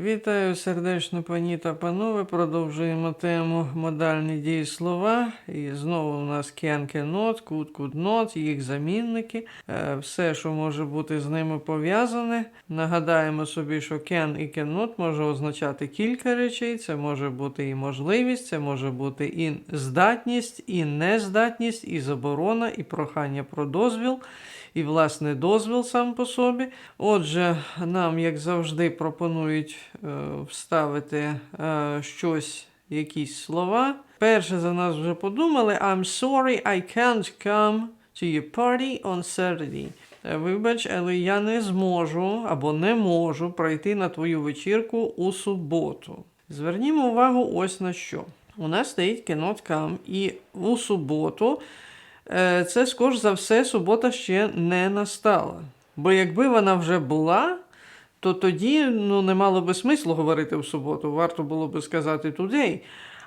Вітаю сердечно, пані та панове. Продовжуємо тему модальні дієслова. І знову у нас could not, їх замінники. Е, Все, що може бути з ними пов'язане. Нагадаємо собі, що can і cannot може означати кілька речей. Це може бути і можливість, це може бути і здатність, і нездатність, і заборона, і прохання про дозвіл і, власне, дозвіл сам по собі. Отже, нам, як завжди, пропонують е, вставити е, щось, якісь слова. Перше за нас вже подумали: I'm sorry, I can't come to your party on Saturday. Е, Вибач, але я не зможу або не можу пройти на твою вечірку у суботу. Звернімо увагу ось на що. У нас стоїть cannot come, і у суботу це, скоріш за все, субота ще не настала. Бо якби вона вже була, то тоді ну, не мало би смислу говорити в суботу, варто було би сказати today.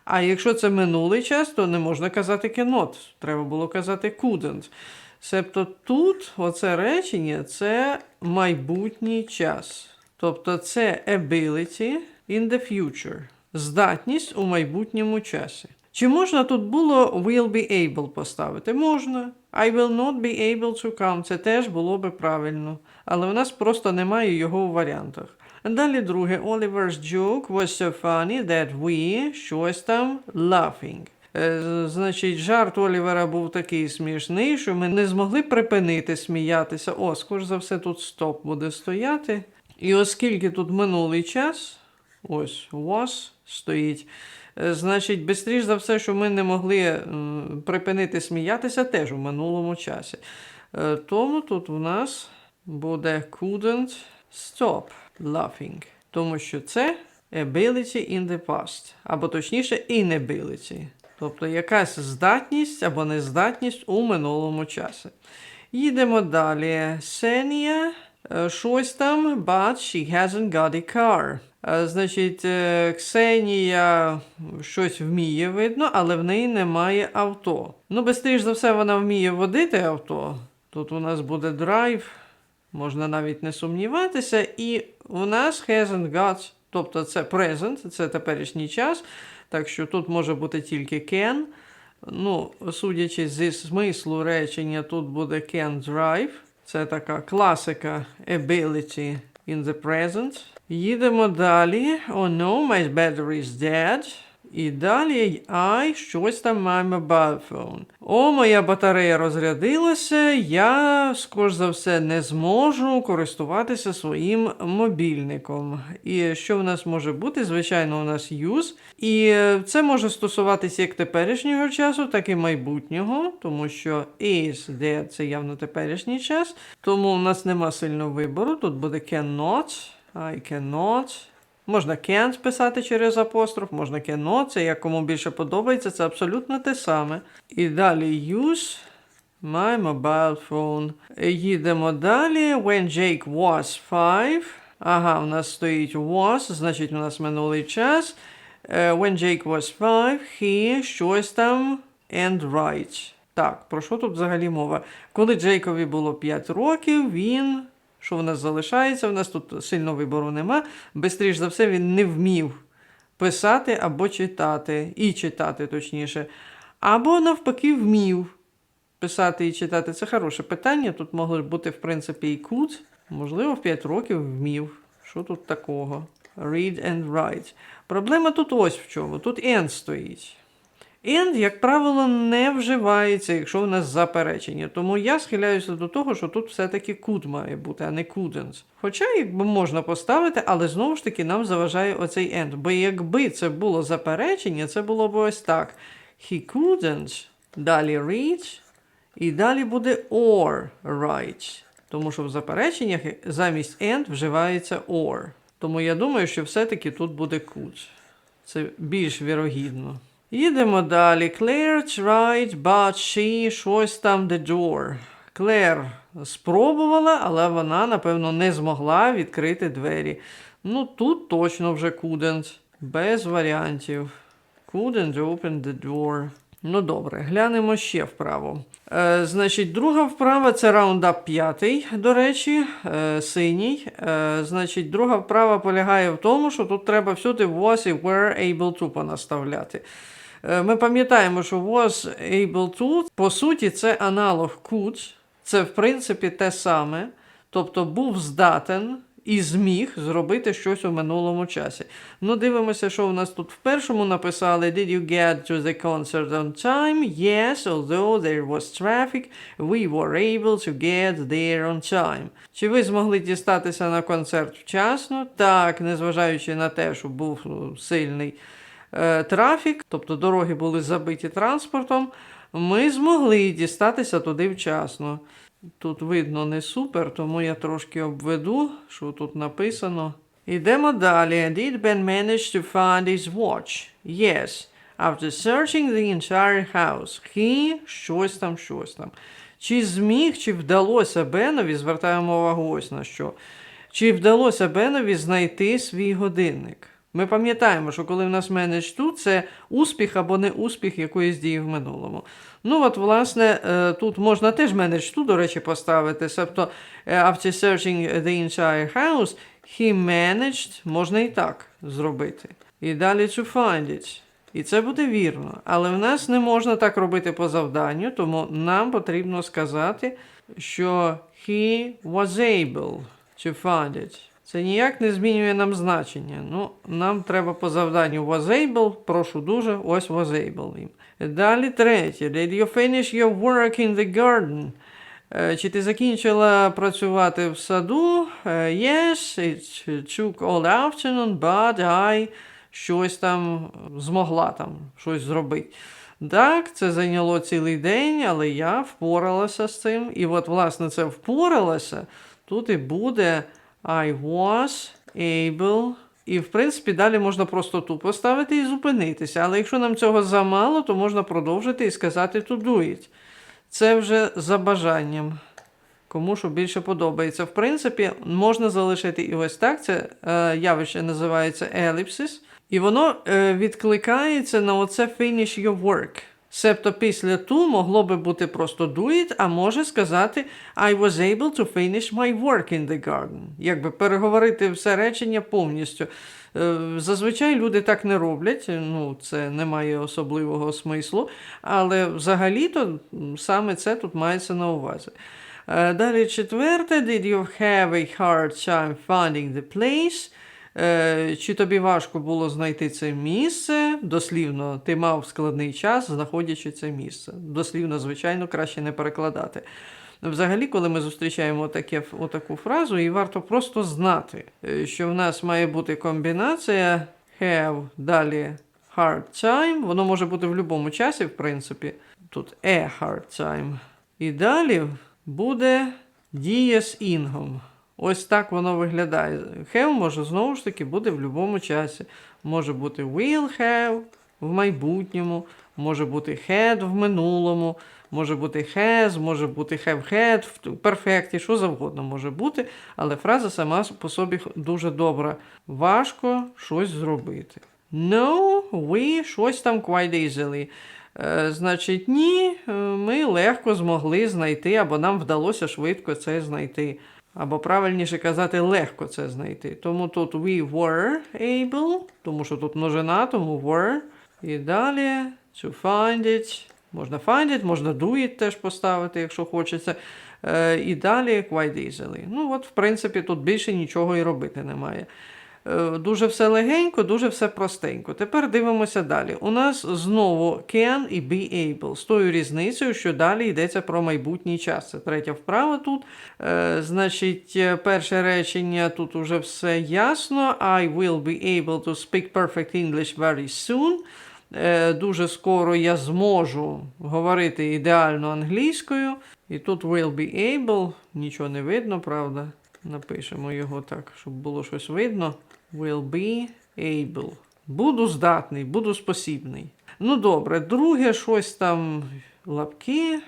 А якщо це минулий час, то не можна казати cannot, треба було казати couldn't. Себто тут оце речення це майбутній час. Тобто це ability in the future, здатність у майбутньому часі. Чи можна тут було will be able поставити? Можна. I will not be able to come. Це теж було би правильно. Але у нас просто немає його у варіантах. Далі друге. Oliver's joke was so funny that we щось там laughing. Е, Значить, жарт Олівера був такий смішний, що ми не змогли припинити сміятися. О, скоріш за все, тут стоп буде стояти. І оскільки тут минулий час, ось was стоїть. Е, Значить, бистріш за все, що ми не могли припинити сміятися теж у минулому часі. Е, Тому тут у нас буде couldn't stop laughing. Тому що це ability in the past, або точніше inability. Тобто якась здатність або нездатність у минулому часі. Їдемо далі. Сенія е, щось там, but she hasn't got a car. Е, Значить, е, Ксенія щось вміє видно, але в неї немає авто. Ну, безстріш за все, вона вміє водити авто. Тут у нас буде драйв, можна навіть не сумніватися. І у нас hasn't got, тобто це present, це теперішній час. Так що тут може бути тільки can. Ну, судячи зі смислу речення, тут буде can drive. Це така класика ability in the present. Їдемо далі. Oh no, my battery is dead. І далі I щось там my mobile phone. О, моя батарея розрядилася. Я, скоріш за все, не зможу користуватися своїм мобільником. І що в нас може бути? Звичайно, у нас use. І це може стосуватися як теперішнього часу, так і майбутнього, тому що is dead – це явно теперішній час. Тому у нас нема сильного вибору. Тут буде cannot, I cannot. Можна can't писати через апостроф, можна cannot, це як кому більше подобається, це абсолютно те саме. І далі use my mobile phone. Їдемо далі. When Jake was five. Ага, у нас стоїть was, значить у нас минулий час. Е, When Jake was five, he щось там and right. Так, про що тут взагалі мова? Коли Джейкові було 5 років, він. Що в нас залишається? У нас тут сильно вибору нема. Бистріш за все, він не вмів писати або читати, і читати точніше. Або навпаки вмів писати і читати. Це хороше питання. Тут могло бути, в принципі, і could. Можливо, в 5 років вмів. Що тут такого? Read and write. Проблема тут ось в чому. Тут and стоїть. And, як правило, не вживається, якщо в нас заперечення. Тому я схиляюся до того, що тут все-таки could має бути, а не couldn't. Хоча якби можна поставити, але знову ж таки нам заважає оцей and. Бо якби це було заперечення, це було б ось так. He couldn't, далі reach, і далі буде or write. Тому що в запереченнях замість and вживається or. Тому я думаю, що все-таки тут буде could. Це більш вірогідно. Їдемо далі. Claire tried, but she щось там the door. Клер спробувала, але вона, напевно, не змогла відкрити двері. Ну, тут точно вже couldn't. Без варіантів. Couldn't open the door. Ну добре, глянемо ще вправо. Е, значить, друга вправа це раундап п'ятий, до речі, е, синій. Е, значить, друга вправа полягає в тому, що тут треба всюди was і were able to понаставляти. Е, Ми пам'ятаємо, що was able to, по суті, це аналог could. Це, в принципі, те саме. Тобто був здатен і зміг зробити щось у минулому часі. Ну, дивимося, що у нас тут в першому написали: Did you get to the concert on time? Yes, although there was traffic, we were able to get there on time. Чи ви змогли дістатися на концерт вчасно? Так, незважаючи на те, що був ну, сильний трафік, тобто дороги були забиті транспортом, ми змогли дістатися туди вчасно. Тут видно не супер, тому я трошки обведу, що тут написано. Ідемо далі. Did Ben manage to find his watch? Yes. After searching the entire house. He щось там, щось там. Чи зміг, чи вдалося Бенові, звертаємо увагу ось на що. Чи вдалося Бенові знайти свій годинник? Ми пам'ятаємо, що коли в нас manage to, це успіх або не успіх якоїсь дії в минулому. Ну, от, власне, е, тут можна теж manage to, до речі, поставити. Тобто, after searching the entire house, he managed, можна і так зробити. І далі to find it. І це буде вірно. Але в нас не можна так робити по завданню, тому нам потрібно сказати, що he was able to find it. Це ніяк не змінює нам значення. Ну, нам треба по завданню was прошу дуже, ось was able. їм. Далі третє. Did you finish your work in the garden? Е, Чи ти закінчила працювати в саду? Е, Yes, it took all afternoon, but I щось там змогла там щось зробити. Так, це зайняло цілий день, але я впоралася з цим. І от, власне, це впоралася. Тут і буде I was able. І, в принципі, далі можна просто ту поставити і зупинитися. Але якщо нам цього замало, то можна продовжити і сказати to do it. Це вже за бажанням. Кому що більше подобається. В принципі, можна залишити і ось так. Це е, явище називається ellipsis. І воно е, відкликається на оце finish your work. Себто після to могло би бути просто do it, а може сказати I was able to finish my work in the garden. Якби переговорити все речення повністю. Е, Зазвичай люди так не роблять, ну це не має особливого смислу, але взагалі-то саме це тут мається на увазі. Е, Далі четверте, did you have a hard time finding the place? Е, Чи тобі важко було знайти це місце? Дослівно, ти мав складний час, знаходячи це місце. Дослівно, звичайно, краще не перекладати. Взагалі, коли ми зустрічаємо таке, отаку фразу, і варто просто знати, е, що в нас має бути комбінація have, далі hard time. Воно може бути в будь-якому часі, в принципі. Тут a hard time. І далі буде дія з інгом. Ось так воно виглядає. Have може знову ж таки бути в будь-якому часі. Може бути will have в майбутньому, може бути had в минулому, може бути has, може бути have had в перфекті, що завгодно може бути, але фраза сама по собі дуже добра. Важко щось зробити. No, we щось там quite easily. Е, значить, ні, е, ми легко змогли знайти, або нам вдалося швидко це знайти. Або правильніше казати, легко це знайти. Тому тут we were able, тому що тут множина, тому were. І далі to find it. Можна find it, можна do it теж поставити, якщо хочеться. Е, і далі quite easily. Ну, от, в принципі, тут більше нічого і робити немає. Е, Дуже все легенько, дуже все простенько. Тепер дивимося далі. У нас знову can і be able. З тою різницею, що далі йдеться про майбутній час. Це третя вправа тут. Е, значить, е, перше речення тут уже все ясно. I will be able to speak perfect English very soon. Дуже скоро я зможу говорити ідеально англійською. І тут will be able, нічого не видно, правда? Напишемо його так, щоб було щось видно. Will be able. Буду здатний, буду спосібний. Ну добре, друге, щось там лапки.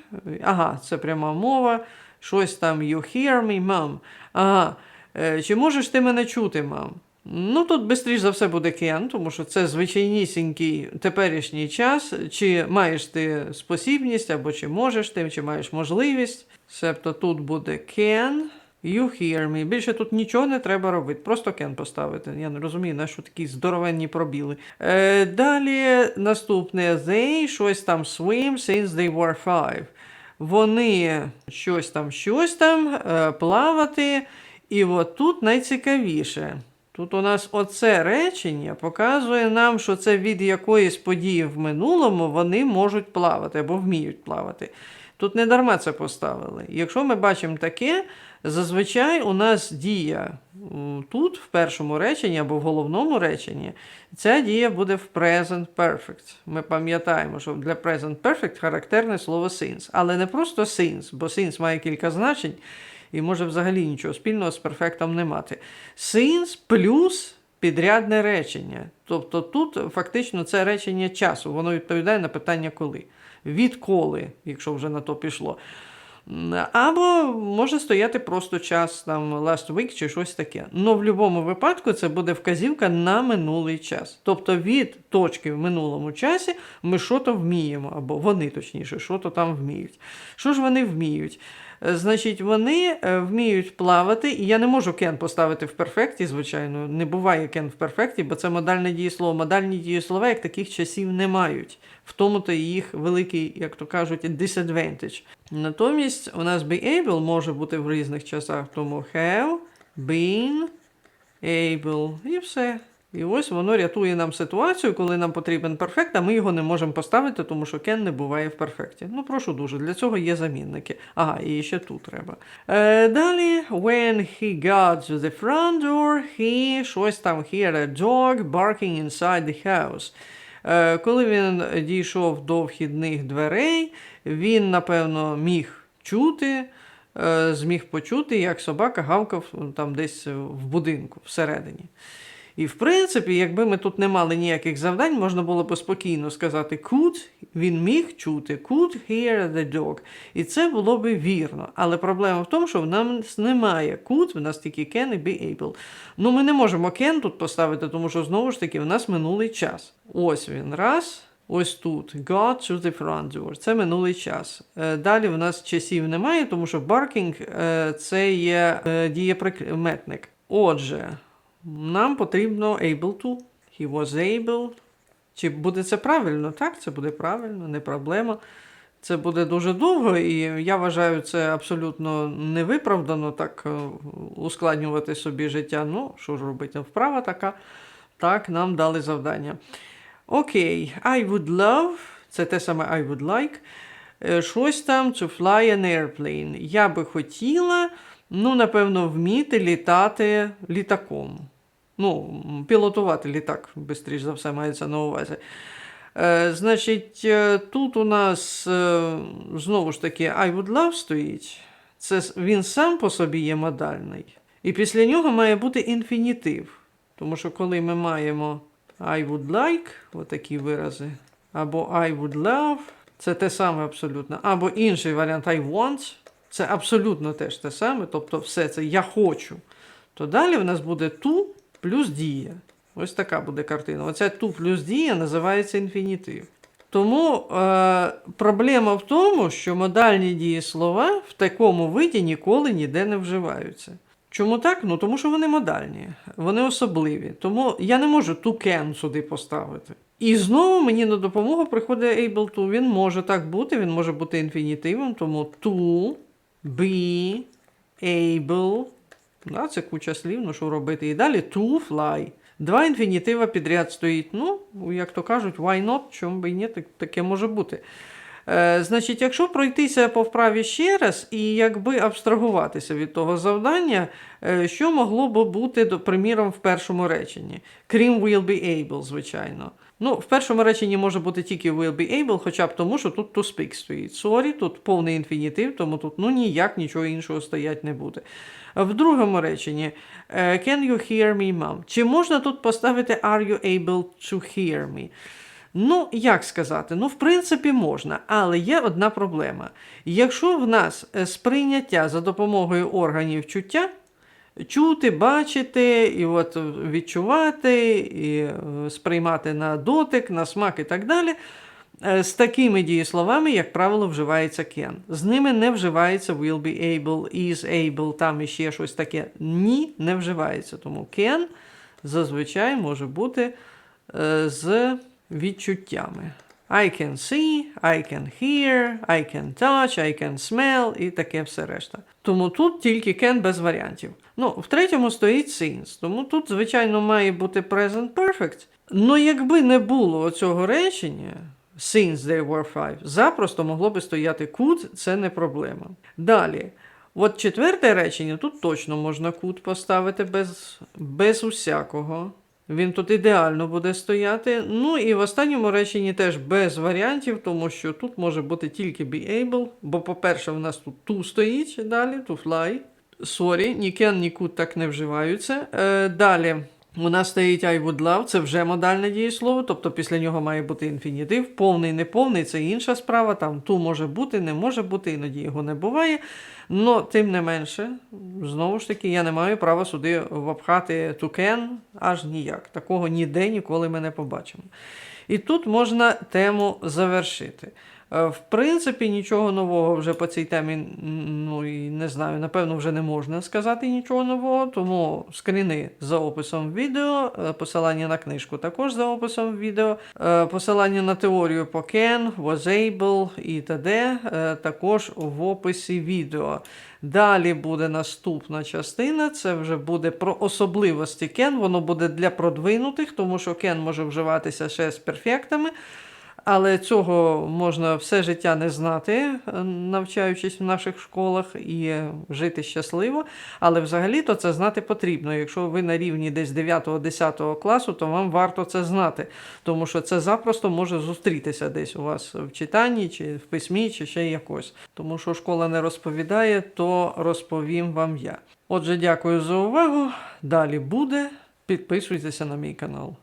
Ага, це пряма мова. Щось там you hear me, mom. Ага. Е, Чи можеш ти мене чути, мам? Ну, тут швидше за все буде can, тому що це звичайнісінький теперішній час. Чи маєш ти спосібність, або чи можеш ти, чи маєш можливість. Себто тут буде can. You hear me. Більше тут нічого не треба робити. Просто can поставити. Я не розумію, на що такі здоровенні пробіли. Е, далі наступне they, щось там swim since they were five. Вони щось там, щось там, е, плавати. І от тут найцікавіше. Тут у нас оце речення показує нам, що це від якоїсь події в минулому вони можуть плавати або вміють плавати. Тут не дарма це поставили. Якщо ми бачимо таке, зазвичай у нас дія тут, в першому реченні або в головному реченні, ця дія буде в present perfect. Ми пам'ятаємо, що для present perfect характерне слово since. Але не просто since, бо since має кілька значень і може взагалі нічого спільного з перфектом не мати. Since плюс підрядне речення. Тобто тут фактично це речення часу, воно відповідає на питання коли. Відколи, якщо вже на то пішло. Або може стояти просто час, там last week чи щось таке. Ну, в будь-якому випадку це буде вказівка на минулий час. Тобто від точки в минулому часі ми що-то вміємо, або вони точніше, що-то там вміють. Що ж вони вміють? Е, Значить, вони е, вміють плавати, і я не можу кен поставити в перфекті, звичайно. Не буває кен в перфекті, бо це модальне дієслово. Модальні дієслова, як таких часів не мають. В тому-то їх великий, як то кажуть, disadvantage. Натомість у нас be able може бути в різних часах, тому have, been, able і все. І ось воно рятує нам ситуацію, коли нам потрібен перфект, а ми його не можемо поставити, тому що кен не буває в перфекті. Ну, прошу дуже, для цього є замінники. Ага, і ще тут треба. Е, далі, when he got to the front door, he щось там heard a dog barking inside the house. Е, коли він дійшов до вхідних дверей, він, напевно, міг чути, е, зміг почути, як собака гавкав там десь в будинку всередині. І в принципі, якби ми тут не мали ніяких завдань, можна було б спокійно сказати could, він міг чути, could hear the dog. І це було б вірно. Але проблема в тому, що в нас немає could, в нас тільки can і be able. Ну, ми не можемо can тут поставити, тому що знову ж таки в нас минулий час. Ось він раз. Ось тут got to the front door. Це минулий час. Е, Далі в нас часів немає, тому що barking е, це є е, дієприкметник. Отже, нам потрібно able to. He was able. Чи буде це правильно? Так, це буде правильно, не проблема. Це буде дуже довго, і я вважаю, це абсолютно невиправдано так е, ускладнювати собі життя. Ну, що ж робити? Вправа така. Так, нам дали завдання. Окей, I would love. Це те саме I would like. Е, Щось там to fly an airplane. Я би хотіла, ну, напевно, вміти літати літаком. Ну, пілотувати літак, швидше за все, мається на увазі. Е, значить, е, тут у нас е, знову ж таки I would love стоїть. Це він сам по собі є модальний. І після нього має бути інфінітив. Тому що коли ми маємо I would like, отакі вирази, або I would love, це те саме абсолютно. Або інший варіант I want, це абсолютно теж те саме, тобто все це я хочу. То далі в нас буде to плюс дія. Ось така буде картина. Оця ту плюс дія називається інфінітив. Тому е, проблема в тому, що модальні дієслова в такому виді ніколи ніде не вживаються. Чому так? Ну тому що вони модальні, вони особливі. Тому я не можу to can сюди поставити. І знову мені на допомогу приходить able to. Він може так бути, він може бути інфінітивом, тому to, be, able. Да, це куча слів, ну що робити. І далі to fly. Два інфінітива підряд стоїть. Ну, як то кажуть, why not? Чому би і ні, так- таке може бути. Е, значить, якщо пройтися по вправі ще раз і якби абстрагуватися від того завдання, е, що могло б бути, до, приміром, в першому реченні? Крім will be able, звичайно. Ну, в першому реченні може бути тільки will be able, хоча б тому, що тут to speak стоїть. Sorry, тут повний інфінітив, тому тут ну ніяк нічого іншого стоять не буде. В другому реченні е, Can you hear me, mom? Чи можна тут поставити Are you able to hear me? Ну, як сказати? Ну, в принципі, можна, але є одна проблема. Якщо в нас е, сприйняття за допомогою органів чуття, чути, бачити, і от відчувати, і е, сприймати на дотик, на смак і так далі. Е, З такими дієсловами, як правило, вживається can. З ними не вживається will be able, is able, там іще щось таке. Ні, не вживається. Тому can зазвичай може бути е, з відчуттями. I can see, I can hear, I can touch, I can smell і таке все решта. Тому тут тільки can без варіантів. Ну, в третьому стоїть since, тому тут, звичайно, має бути present perfect. Ну, якби не було цього речення, since they were five, запросто могло би стояти could, це не проблема. Далі. От четверте речення, тут точно можна could поставити без, без усякого. Він тут ідеально буде стояти. Ну і в останньому реченні теж без варіантів, тому що тут може бути тільки be able, бо, по-перше, в нас тут to стоїть далі, to fly. Sorry, ні can, так не вживаються. Е, далі. У нас стоїть I would love, це вже модальне дієслово, тобто після нього має бути інфінітив. Повний, неповний це інша справа. Там ту може бути, не може бути, іноді його не буває. Но тим не менше, знову ж таки, я не маю права сюди вапхати can аж ніяк. Такого ніде ніколи ми не побачимо. І тут можна тему завершити. Е, В принципі, нічого нового вже по цій темі, ну і не знаю, напевно, вже не можна сказати нічого нового, тому скріни за описом відео, е, посилання на книжку також за описом відео, е, посилання на теорію по can, was able і т.д. також в описі відео. Далі буде наступна частина, це вже буде про особливості can, воно буде для продвинутих, тому що can може вживатися ще з перфектами. Але цього можна все життя не знати, е, навчаючись в наших школах і жити щасливо. Але взагалі-то це знати потрібно. Якщо ви на рівні десь 9-10 класу, то вам варто це знати, тому що це запросто може зустрітися десь у вас в читанні, чи в письмі, чи ще якось. Тому що школа не розповідає, то розповім вам я. Отже, дякую за увагу. Далі буде. Підписуйтеся на мій канал.